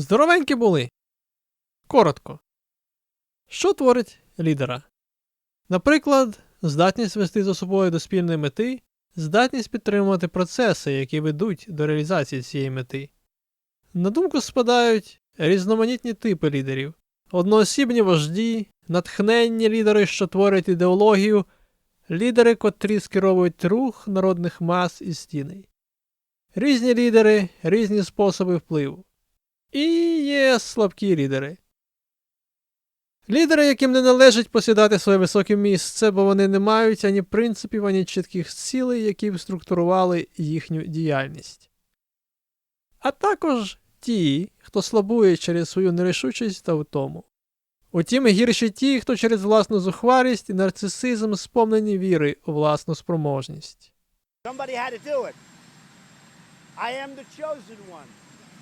Здоровенькі були. Коротко. Що творить лідера? Наприклад, здатність вести за собою до спільної мети, здатність підтримувати процеси, які ведуть до реалізації цієї мети. На думку спадають різноманітні типи лідерів: одноосібні вожді, натхненні лідери, що творять ідеологію, лідери, котрі скеровують рух народних мас і стіней. Різні лідери, різні способи впливу. І є слабкі лідери. Лідери, яким не належить посідати своє високе місце, бо вони не мають ані принципів, ані чітких цілей, які б структурували їхню діяльність. А також ті, хто слабує через свою нерішучість та втому. Утім, гірші ті, хто через власну зухварість і нарцисизм сповнені віри у власну спроможність. Somebody had to do it. I am the chosen one.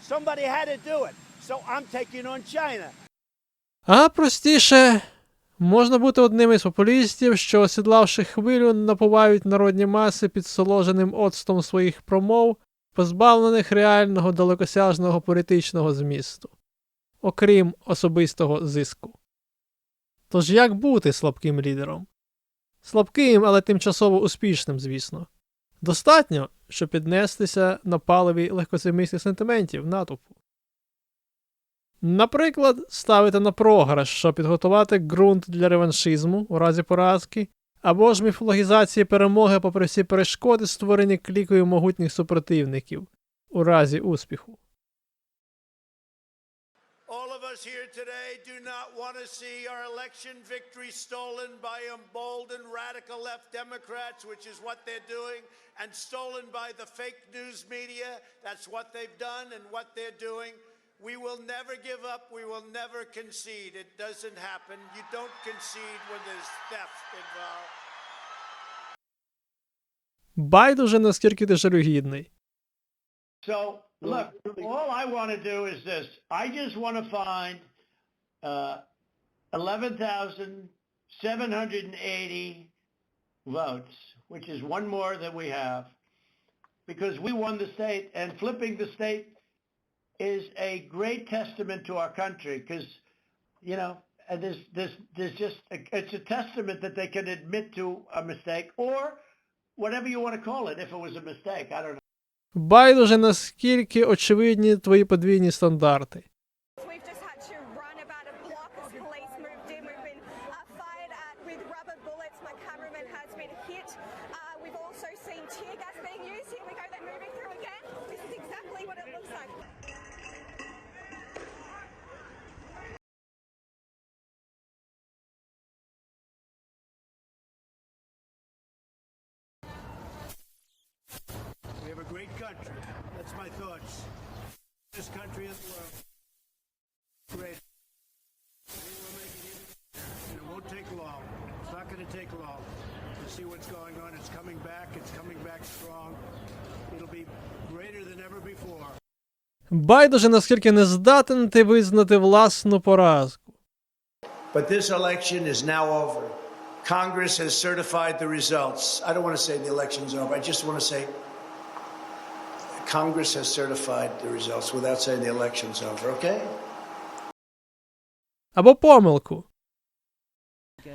Somebody had to do it. So I'm taking on China. А простіше, можна бути одним із популістів, що, осідлавши хвилю, напувають народні маси підсоложеним оцтом своїх промов, позбавлених реального далекосяжного політичного змісту, окрім особистого зиску. Тож як бути слабким лідером? Слабким, але тимчасово успішним, звісно. Достатньо, щоб піднестися на паливі легкозаймистих сентиментів натовпу. Наприклад, ставити на програш, щоб підготувати ґрунт для реваншизму у разі поразки, або ж міфологізації перемоги попри всі перешкоди, створені клікою могутніх супротивників у разі успіху. All of us here today do not want to see our election victory stolen by emboldened radical left Democrats, which is what they're doing, and stolen by the fake news media. That's what they've done and what they're doing. We will never give up. We will never concede. It doesn't happen. You don't concede when there's theft involved. Байдуже наскільки ти жалюгідний. So, look, all I want to do is this. I just want to find uh, 11,780 votes, which is one more than we have, because we won the state, and flipping the state is a great testament to our country, because, you know, and there's, there's, there's just, a, it's a testament that they can admit to a mistake, or whatever you want to call it, if it was a mistake. I don't know. Байдуже наскільки очевидні твої подвійні стандарти. country. That's my thoughts. This country in the world. Great. We will make it even better, and it won't take long. It's not going to take long to see what's going on. It's coming back. It's coming back strong. It'll be greater than ever before. Байдуже наскільки не здатен ти визнати власну поразку. But this election is now over. Congress has certified the results. I don't want to say the election's over. I just want to say Congress has certified the results without saying the election's over, okay? Або помилку.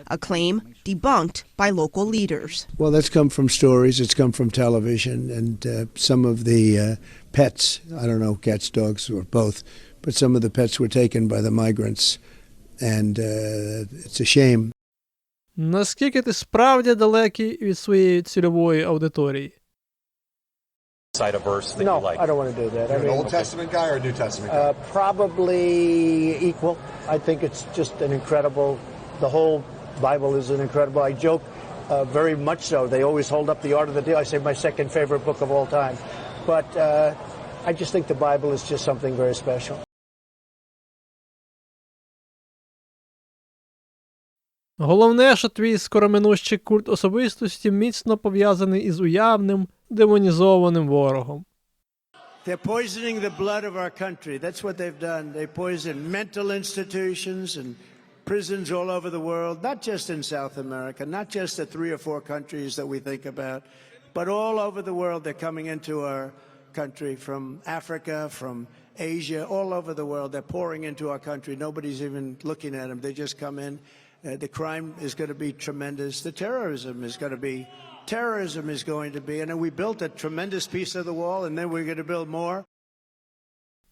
a claim debunked by local leaders. Well, that's come from stories. It's come from television, and uh, some of the uh, pets. I don't know, cats, dogs, or both. But some of the pets were taken by the migrants, and uh, it's a shame. Наскільки ти справді далекий від своєї цільової аудиторії? Cite a verse that No, you like. I don't want to do that. I An mean, Old Testament guy or a New Testament guy? uh, probably equal. I think it's just an incredible. The whole Bible is an incredible. I joke uh, very much so. They always hold up the Art of the Deal. I say my second favorite book of all time, but uh, I just think the Bible is just something very special. Головне, що твій скороминущий культ особистості міцно пов'язаний із уявним, демонізованим ворогом. They're poisoning the blood of our country. That's what they've done. They poison mental institutions and prisons all over the world, not just in South America, not just the three or four countries that we think about, but all over the world. They're coming into our country from Africa, from Asia, all over the world. They're pouring into our country. Nobody's even looking at them. They just come in. Uh, the crime is going to be tremendous. The terrorism is going to be, terrorism is going to be. And then we built a tremendous piece of the wall, and then we're going to build more.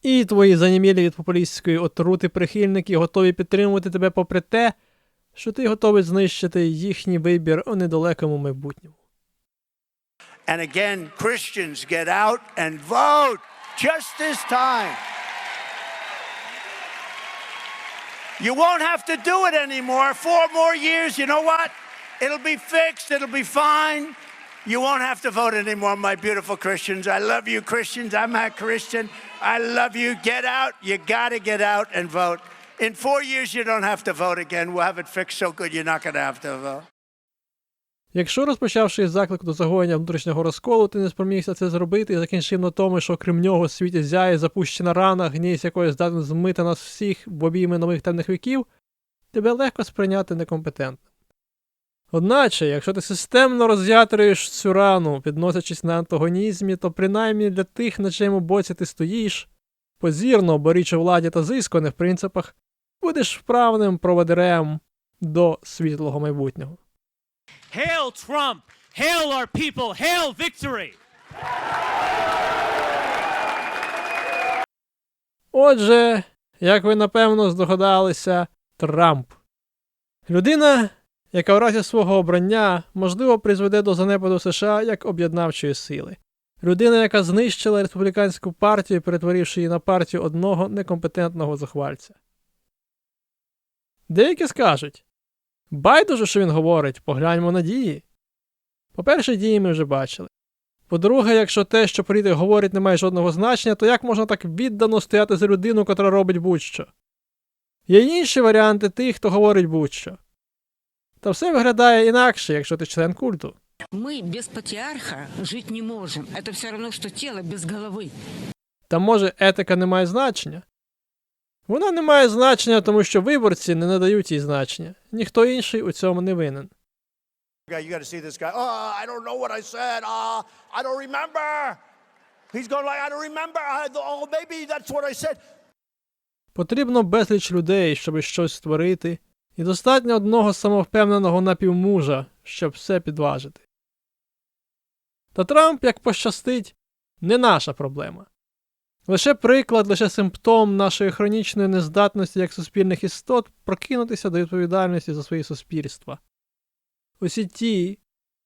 І твої занімілі від популістської отрути прихильники готові підтримувати тебе попри те, що ти готовий знищити їхній вибір у недалекому майбутньому. And again, Christians get out and vote just this time. You won't have to do it anymore. Four more years, you know what? It'll be fixed, it'll be fine. You won't have to vote anymore, my beautiful Christians. I love you, Christians. I'm a Christian. I love you. Get out. You got to get out and vote. In four years, you don't have to vote again. We'll have it fixed so good you're not going to have to vote. Якщо розпочавши із заклику до загоєння внутрішнього розколу, ти не спромігся це зробити і закінчив на тому, що крім нього світі зяє запущена рана, гнізь якої здатна змити нас всіх в обійми нових темних віків, тебе легко сприйняти некомпетентним. Одначе, якщо ти системно роз'ятруєш цю рану, підносячись на антагонізмі, то принаймні для тих, на чому боці ти стоїш, позірно борючи владі та зисканих принципах, будеш вправним проводирем до світлого майбутнього. Hail Trump! Hail our people! Hail victory! Отже, як ви напевно здогадалися, Трамп. Людина, яка в разі свого обрання можливо призведе до занепаду США як об'єднавчої сили. Людина, яка знищила республіканську партію, перетворивши її на партію одного некомпетентного захвальця. Деякі скажуть байдуже, що він говорить, погляньмо на дії. По-перше, дії ми вже бачили. По-друге, якщо те, що політик говорить, не має жодного значення, то як можна так віддано стояти за людину, котра робить будь-що? Є інші варіанти тих, хто говорить будь-що Та все виглядає інакше, якщо ти член культу. Мы без патриарха жить не можем. Это все равно, что тело без головы. Та може етика не має значення? Вона не має значення, тому що виборці не надають їй значення. Ніхто інший у цьому не винен. guy, you got to see this guy. Oh, I don't know what I said. Oh, I don't remember. He's going like, I don't remember. I, oh, maybe that's what I said. Потрібно безліч людей, щоб щось створити, і достатньо одного самовпевненого напівмужа, щоб все підважити. Та Трамп, як пощастить, не наша проблема. Лише приклад, лише симптом нашої хронічної нездатності як суспільних істот прокинутися до відповідальності за свої суспільства. Усі ті,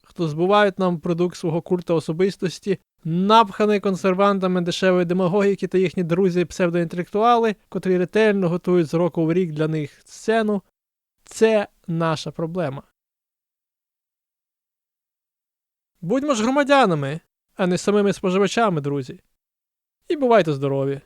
хто збувають нам продукт свого культа особистості, напханий консервантами дешевої демагогіки та їхні друзі псевдоінтелектуали, котрі ретельно готують з року в рік для них сцену, це наша проблема. Будьмо ж громадянами, а не самими споживачами, друзі. І бувайте здорові!